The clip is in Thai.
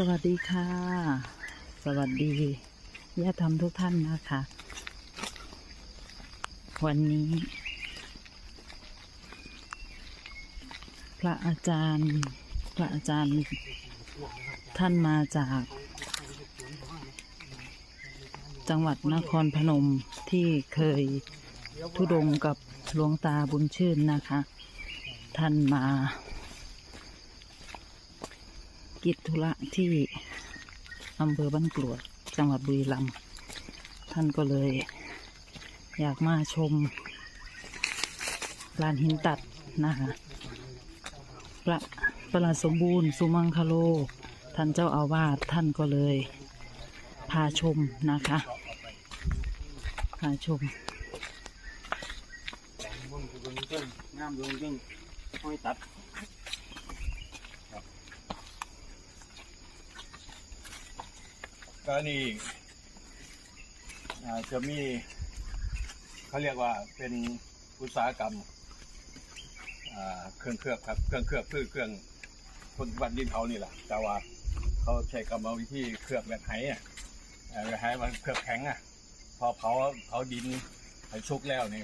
สวัสดีค่ะ สวัสดีญาติธรรมทุกท่านนะคะ วันนี้ พระอาจารย์ พระอาจารย์ท่านมาจาก จังหวัดนครพนมที่เคยทุดงกับหลวงตาบุญชื่นนะคะ ท่านมา กิจธุระที่อำเภอบ้านกรวดจังหวัดบุรีรัมย์ท่านก็เลย อยากมาชมลานหินตัดนะคะพระประหลัดสมบูรณ์สุมังคโล ท่านเจ้าอาวาสท่านก็เลย พาชมนะคะ พาชมงามเบิ่งเพิ่งห้อยตัดครับ ก็นี่จะมีเขาเรียกว่าเป็นอุตสาหกรรมเครื่องเคลือบครับเครื่องเคลือบคือเครื่องคนบันดินเขานี่แหละแต่ว่าเขาใช้กรรมวิธีเคลือบแบบไหอะแบบไหมันเคลือบแข็งอะ พอเผาเผาดินให้ชุกแล้วนี่